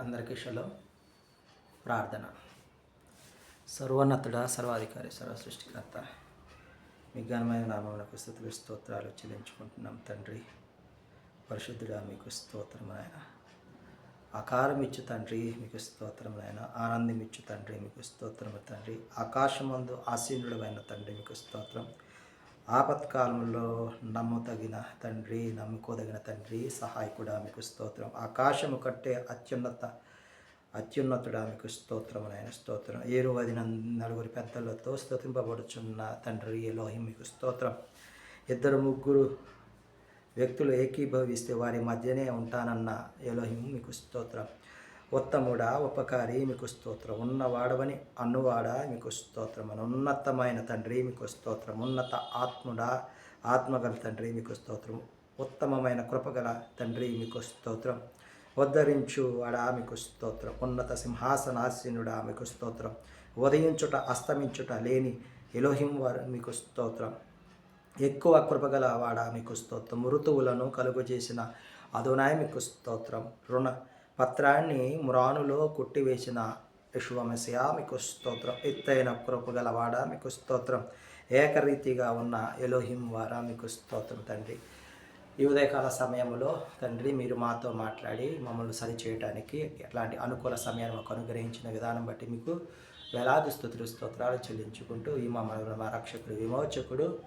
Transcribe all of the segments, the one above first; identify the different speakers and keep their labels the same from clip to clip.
Speaker 1: అందరికీ షలో ప్రార్థన. సర్వోన్నతుడ సర్వాధికారి సర్వసృష్టికర్త మీ ఘనమైన నామములకు స్థుతులు స్తోత్రాలు చెల్లించుకుంటున్నాం తండ్రి. పరిశుద్ధుడా మీకు స్తోత్రం ఆయన. ఆకారం ఇచ్చు తండ్రి మీకు స్తోత్రం ఆయన. ఆనందం ఇచ్చు తండ్రి మీకు స్తోత్రం తండ్రి. ఆకాశమందు ఆసీనుడమైన తండ్రి మీకు స్తోత్రం. ఆపత్కాలంలో నమ్మతగిన తండ్రి నమ్ముకోదగిన తండ్రి సహాయకుడా మీకు స్తోత్రం. ఆకాశము కట్టే అత్యున్నత అత్యున్నతుడా మీకు స్తోత్రం ఆయన స్తోత్రం. ఏరు అది నలుగురు పెద్దలతో స్తోతింపబడుచున్న తండ్రి ఎలోహి మీకు స్తోత్రం. ఇద్దరు ముగ్గురు వ్యక్తులు ఏకీభవిస్తే వారి మధ్యనే ఉంటానన్న ఎలోహిం మీకు స్తోత్రం. ఉత్తముడా ఉపకారి మీకు స్తోత్రం ఉన్నవాడవని అన్నువాడా మీకు స్తోత్రం అని ఉన్నతమైన తండ్రి మీకు స్తోత్రం ఉన్నత ఆత్ముడా ఆత్మగల తండ్రి మీకు స్తోత్రం ఉత్తమమైన కృపగల తండ్రి మీకు స్తోత్రం ఉద్ధరించు వాడా మీకు స్తోత్రం ఉన్నత సింహాసనాసీనుడా మీకు స్తోత్రం ఉదయించుట అస్తమించుట లేని ఎలోహిం వారు మీకు స్తోత్రం ఎక్కువ కృపగల వాడా మీకు స్తోత్రం ఋతువులను కలుగు చేసిన అదునాయ మీకు స్తోత్రం రుణ పత్రాన్ని మురానులో కొట్టివేసిన యశువమసయా మీకు స్తోత్రం. ఎత్తైన కృపగలవాడ మీకు స్తోత్రం. ఏకరీతిగా ఉన్న ఎలోహిం వారా? మీకు స్తోత్రం తండ్రి. ఈ ఉదయకాల సమయంలో తండ్రి మీరు మాతో మాట్లాడి మమ్మల్ని సరిచేయడానికి ఎట్లాంటి అనుకూల సమయాన్ని మాకు అనుగ్రహించిన విధానం బట్టి మీకు వేలాది స్థుతులు స్తోత్రాలు చెల్లించుకుంటూ ఈ మా మా రక్షకుడు విమోచకుడు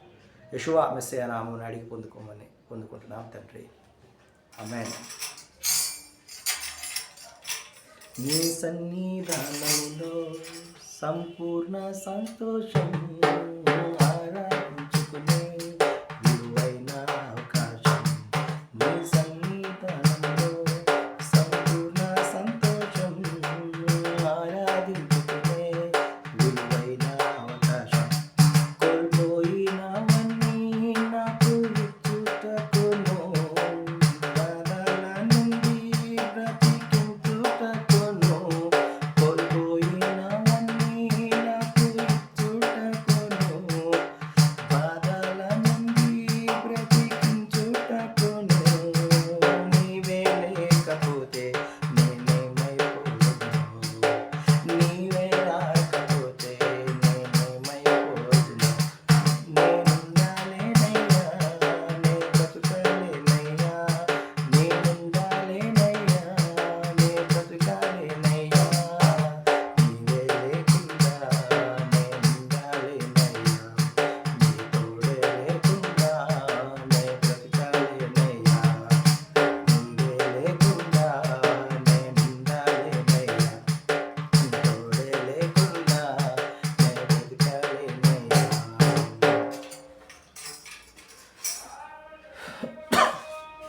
Speaker 1: యశువ మెస్సయ నామని అడిగి పొందుకోమని పొందుకుంటున్నాం తండ్రి. అమెన్ నీ సన్నిధానంలో సంపూర్ణ సంతోషం.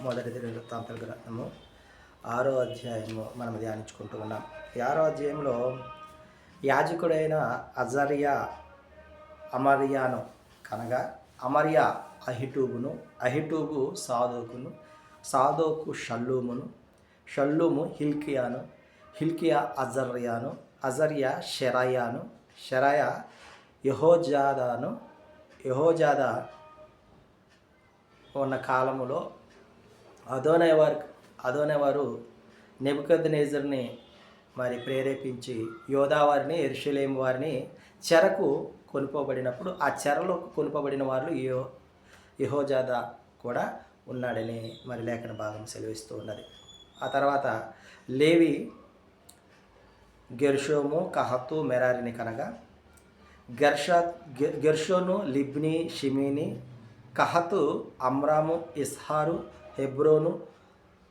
Speaker 1: మొదటి వృత్తాంతల గ్రంథము ఆరో అధ్యాయము మనం ధ్యానించుకుంటూ ఉన్నాం. ఈ ఆరో అధ్యాయంలో యాజకుడైన అజరియా అమర్యాను కనగా అమర్యా అహిటూబును అహిటూబు సాదోకును సాదోకు షల్లూమును షల్లూము హిల్కియాను హిల్కియా అజర్యాను అజర్యా షెరయాను షెరయ యహోజాదాను యహోజాదా ఉన్న కాలములో అదోనేవారు అదోనేవారు నెబుకద్నేజర్ని మరి ప్రేరేపించి యోధా వారిని ఎరుషలేం వారిని చెరకు కొనుకోబడినప్పుడు ఆ చెరలో కొనుకోబడిన వారు యో యహోజాదా కూడా ఉన్నాడని మరి లేఖన భాగం సెలవిస్తూ ఉన్నది. ఆ తర్వాత లేవి గెర్షోము కహతు మెరారిని కనగా గెర్షా గెర్షోను లిబ్ని షిమీని కహతు అమ్రాము ఇస్హారు హెబ్రోను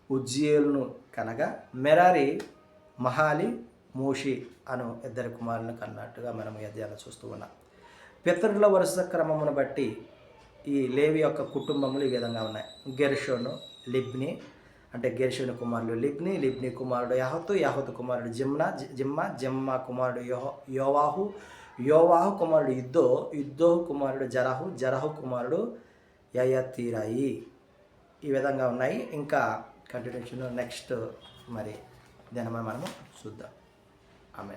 Speaker 1: ఉజ్జియేలును కనగా మెరారి మహాలి మోషి అను ఇద్దరు కుమారులను కన్నట్టుగా మనం ఈ అధ్యాయంలో చూస్తూ ఉన్నాం. పితరుల వరుస క్రమమును బట్టి ఈ లేవి యొక్క కుటుంబములు ఈ విధంగా ఉన్నాయి. గెర్షోను లిబ్ని అంటే గెర్షోని కుమారుడు లిబ్ని లిబ్ని కుమారుడు యహతు యహతు కుమారుడు జిమ్నా జిమ్మ జిమ్మా జిమ్మా కుమారుడు యోహో యోవాహు యోవాహు కుమారుడు యుద్ధో యుద్ధో కుమారుడు జరహు జరహు కుమారుడు యయతీరాయి ఈ విధంగా ఉన్నాయి. ఇంకా కంటిన్యూషన్ నెక్స్ట్ మరి దాని మనము చూద్దాం. ఆమె